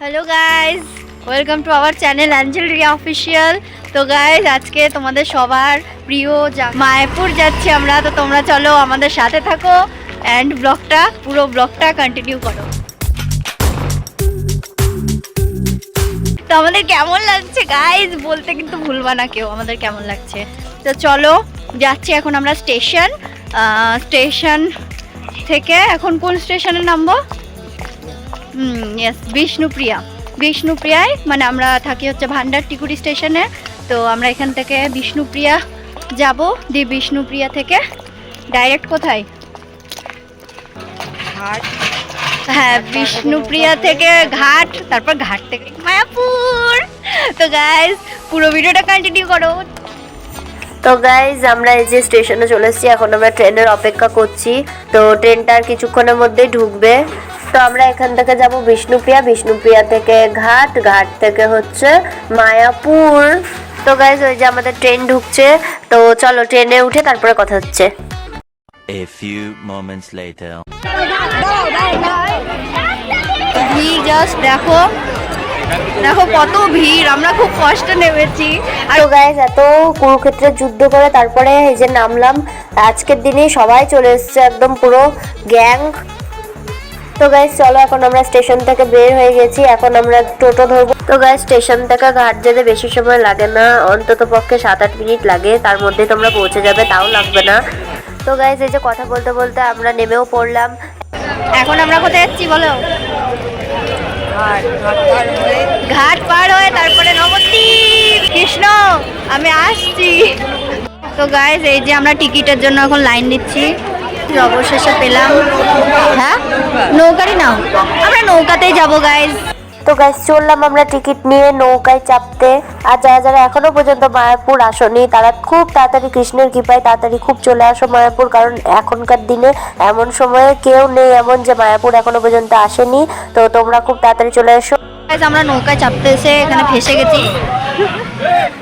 Hello guys welcome to our channel angel Riya official তো guys আজকে তোমাদের সবার প্রিয় মায়াপুর যাচ্ছি আমরা। তো, তোমরা চলো আমাদের সাথে থাকো অ্যান্ড ব্লগটা পুরো ব্লগটা কন্টিনিউ করো। তো, আমাদের কেমন লাগছে গাইজ বলতে কিন্তু ভুলবা না কেউ, আমাদের কেমন লাগছে। তো, চলো, যাচ্ছি এখন আমরা স্টেশন স্টেশন থেকে এখন কোন স্টেশনে নামবো? ইয়েস বিষ্ণুপ্রিয়া বিষ্ণুপ্রিয়ায় মানে আমরা থাকি হচ্ছে ভান্ডার টিকুরি স্টেশনে। তো আমরা এখান থেকে বিষ্ণুপ্রিয়া যাব। দিয়ে বিষ্ণুপ্রিয়া থেকে ডাইরেক্ট কোথায়? হ্যাঁ বিষ্ণুপ্রিয়া থেকে ঘাট তারপর ঘাট থেকে মায়াপুর। তো গাইজ পুরো ভিডিওটা কন্টিনিউ করো। তো গাইজ আমরা এই যে স্টেশনে চলে এসেছি এখন আমরা ট্রেনের অপেক্ষা করছি। তো ট্রেনটা আর কিছুক্ষণের মধ্যেই ঢুকবে। তো আমরা এখান থেকে যাব বিষ্ণুপ্রিয়া। বিষ্ণুপ্রিয়া থেকে ঘাট ঘাট থেকে হচ্ছে মায়াপুর। তো গাইজ ওই যে আমাদের ট্রেন ঢুকছে। তো চলো ট্রেনে উঠে তারপরে কথা হচ্ছে। A few moments later. ভিড় জাস্ট দেখো। দেখো কত ভিড় আমরা খুব কষ্ট নেমেছি। আর তো গাইজ এত কুরুক্ষেত্রের যুদ্ধ করে তারপরে এই যে নামলাম। আজকের দিনে সবাই চলে এসেছে একদম পুরো গ্যাং তো গাইজ চলো এখন আমরা স্টেশন থেকে বের হয়ে গেছি এখন আমরা টোটো ধরবো। তো গাইজ স্টেশন থেকে ঘাট যেতে বেশি সময় লাগে না অন্তত পক্ষে সাত আট মিনিট লাগে তার মধ্যে তোমরা পৌঁছে যাবে তাও লাগবে না। তো গাইজ এই যে কথা বলতে বলতে আমরা নেমেও পড়লাম। এখন আমরা কোথায় যাচ্ছি বলো? ঘাট পার হয়ে। তারপরে নবদ্বীপ। কৃষ্ণ আমি আসছি। তো গাইজ এই যে আমরা টিকিটের জন্য এখন লাইন দিচ্ছি অবশেষে পেলাম। হ্যাঁ? নৌকারই নাও। আমরা নৌকাতেই যাব গাইজ তো গাইজ চললাম আমরা টিকিট নিয়ে নৌকায় চাপতে। আর যারা যারা এখনও পর্যন্ত মায়াপুর আসনি তারা খুব তাড়াতাড়ি কৃষ্ণের কৃপায় তাড়াতাড়ি খুব চলে আসো মায়াপুর কারণ এখনকার দিনে এমন সময়ে কেউ নেই এমন যে মায়াপুর এখনও পর্যন্ত আসেনি। তো তোমরা খুব তাড়াতাড়ি চলে এসো। আমরা নৌকায় চাপতে এসে এখানে ফেসে গেছি।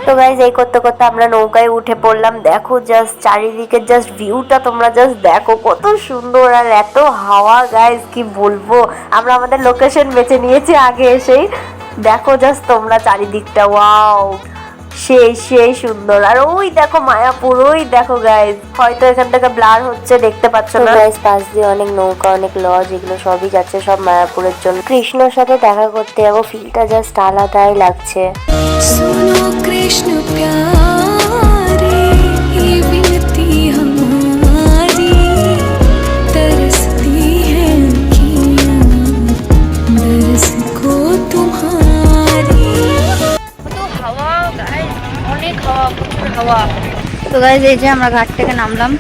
তো গাইজ এই করতে করতে আমরা নৌকায় উঠে পড়লাম, দেখো জাস্ট চারিদিকে জাস্ট ভিউটা তোমরা জাস্ট দেখো, কত সুন্দর আর এত হাওয়া গাইজ কি বলব? আমরা আমাদের লোকেশন বেছে নিয়েছি আগে এসেই। দেখো জাস্ট তোমরা চারিদিকটা ওয়াও সেই সেই সুন্দর। আর ওই দেখো মায়াপুর ওই দেখো গাইজ হয়তো এখান থেকে ব্লার হচ্ছে দেখতে পাচ্ছ না? গাইজ পাশ দিয়ে অনেক নৌকা অনেক লজ এগুলো সবই যাচ্ছে সব মায়াপুরের জন্য। কৃষ্ণর সাথে দেখা করতে যাব ফিলটা জাস্ট আলাদাই লাগছে। কৃষ্ণ তো গাইজ এই যে আমরা ঘাট থেকে নামলাম।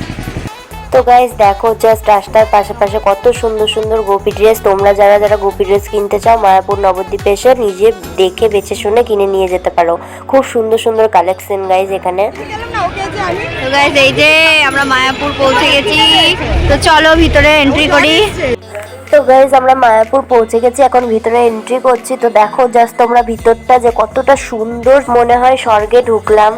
তো গাইজ দেখো জাস্ট রাস্তার পাশে কত সুন্দর সুন্দর গোপী ড্রেস তোমরা যারা যারা গোপী ড্রেস কিনতে চাও, মায়াপুর নবদ্বীপে এসে নিজে দেখে, বেছে শুনে কিনে নিয়ে যেতে পারো। খুব সুন্দর সুন্দর কালেকশন গাইজ এখানে। তো গাইজ এই যে আমরা মায়াপুর পৌঁছে গেছি। তো চলো ভিতরে এন্ট্রি করি। তো গাইজ আমরা মায়াপুর পৌঁছে গেছি, এখন ভিতরে এন্ট্রি করছি। তো দেখো জাস্ট তোমরা ভিতরটা যে কতটা সুন্দর মনে হয়, স্বর্গে ঢুকলাম।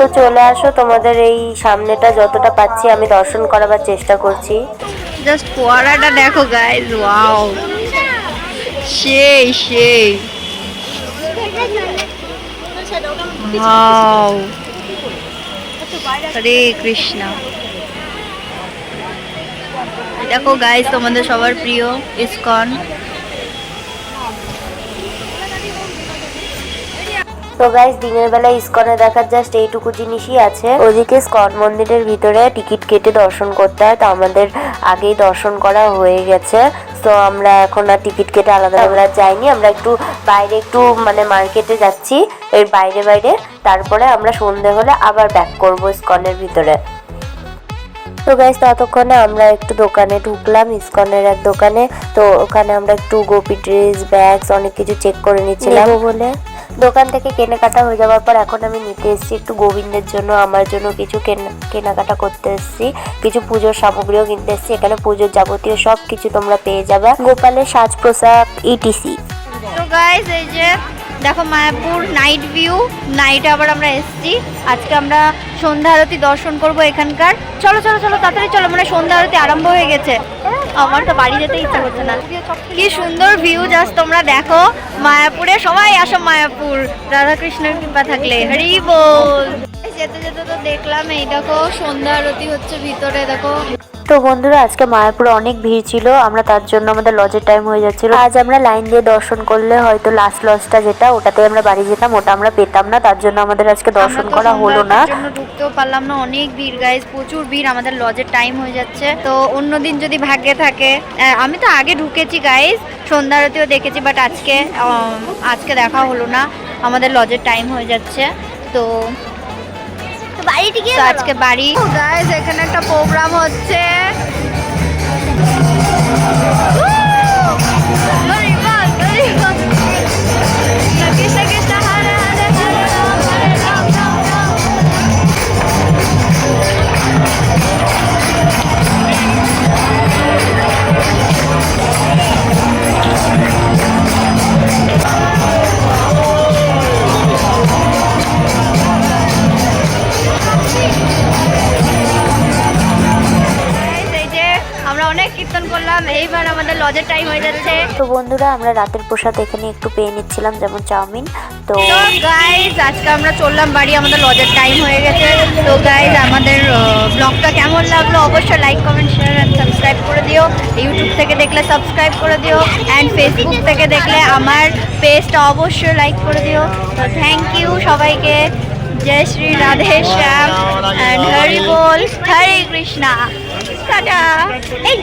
তো চলে আসো, তোমাদের এই সামনেটা যতটা পাচ্ছি আমি দর্শন করাবার চেষ্টা করছি। জাস্ট ফোয়ারাটা দেখো গাইজ ওয়াও সেই সেই। ওয়াও হরে কৃষ্ণ। দেখো গাইজ তোমাদের সবার প্রিয় ইসকন। তো গাইজ দিনের বেলা ইস্কনে দেখার জাস্ট এইটুকু জিনিসই আছে। ওদিকে স্কন মন্দিরের ভিতরে টিকিট কেটে দর্শন করতে হয়, তো আমাদের আগেই দর্শন করা হয়ে গেছে। তো আমরা এখন আর টিকিট কেটে আলাদা আমরা যাইনি, আমরা একটু বাইরে একটু মানে মার্কেটে যাচ্ছি, এর বাইরে বাইরে। তারপরে আমরা সন্ধে হলে আবার ব্যাক করব স্কনের ভিতরে। তো গাইজ ততক্ষণে আমরা একটু দোকানে ঢুকলাম, ইসকনের এক দোকানে। তো ওখানে আমরা একটু গোপি ড্রেস ব্যাগস অনেক কিছু চেক করে নিচ্ছিলাম। বলে। দোকান থেকে কেনাকাটা হয়ে যাওয়ার পর এখন আমি নিতে এসেছি একটু গোবিন্দের জন্য, আমার জন্য কিছু কেনা- কেনাকাটা করতে এসেছি। কিছু পুজোর সামগ্রীও কিনতে এসেছি, এখানে পুজোর যাবতীয় সব কিছু তোমরা পেয়ে যাবে। গোপালের সাজ পোশাক E ইটিসি তো গাইজ এই যে দেখো মায়াপুর নাইট ভিউ নাইটে আবার আমরা এসেছি। আজকে আমরা সন্ধ্যা আরতি দর্শন করব এখানকার। চলো চলো চলো, তাড়াতাড়ি চলো মানে সন্ধ্যা আরতি আরম্ভ হয়ে গেছে। আমার তো বাড়ি যেতে ইচ্ছা করছে না। কি সুন্দর ভিউ জাস্ট তোমরা দেখো, মায়াপুরে সবাই আসো মায়াপুর, রাধাকৃষ্ণের কৃপা থাকলে। হরি বল। যেতে যেতে তো দেখলাম, এই দেখো, সন্ধ্যা আরতি হচ্ছে ভিতরে, দেখো। তো বন্ধুরা আজকে মায়াপুরে অনেক ভিড় ছিল। আমরা তার জন্য আমাদের লজের টাইম হয়ে যাচ্ছিল। আজ আমরা লাইন দিয়ে দর্শন করলে হয়তো লাস্ট লজটা যেটা ওটাতে আমরা বাড়ি যেতাম ওটা আমরা পেতাম না। তার জন্য আমাদের আজকে দর্শন করা হলো না। ঢুকতেও পারলাম না। অনেক ভিড় গাইজ প্রচুর ভিড় আমাদের লজের টাইম হয়ে যাচ্ছে। তো অন্যদিন যদি ভাগ্যে থাকে আমি তো আগে ঢুকেছি গাইজ সন্ধ্যা আরতিও দেখেছি বাট আজকে আজকে দেখা হলো না। আমাদের লজের টাইম হয়ে যাচ্ছে। তো বাড়িতে গিয়ে আজকে বাড়ি। গাইজ এখানে একটা প্রোগ্রাম হচ্ছে। এইবার আমাদের লজের টাইম হয়ে যাচ্ছে। তো বন্ধুরা আমরা রাতের প্রসাদ এখানে একটু পেয়ে নিচ্ছিলাম যেমন চাউমিন। তো গাইজ আজকে আমরা চললাম বাড়ি আমাদের লজের টাইম হয়ে গেছে। তো গাইজ আমাদের ব্লগটা কেমন লাগল অবশ্যই like comment share and subscribe করে দিও। ইউটিউব থেকে দেখলে সাবস্ক্রাইব করে দিও। অ্যান্ড ফেসবুক থেকে দেখলে আমার পেজটা অবশ্যই লাইক করে দিও। তো থ্যাংক ইউ সবাইকে। জয় শ্রী রাধে শ্যাম অ্যান্ড হরি বল। হরে কৃষ্ণা। টাটা। এই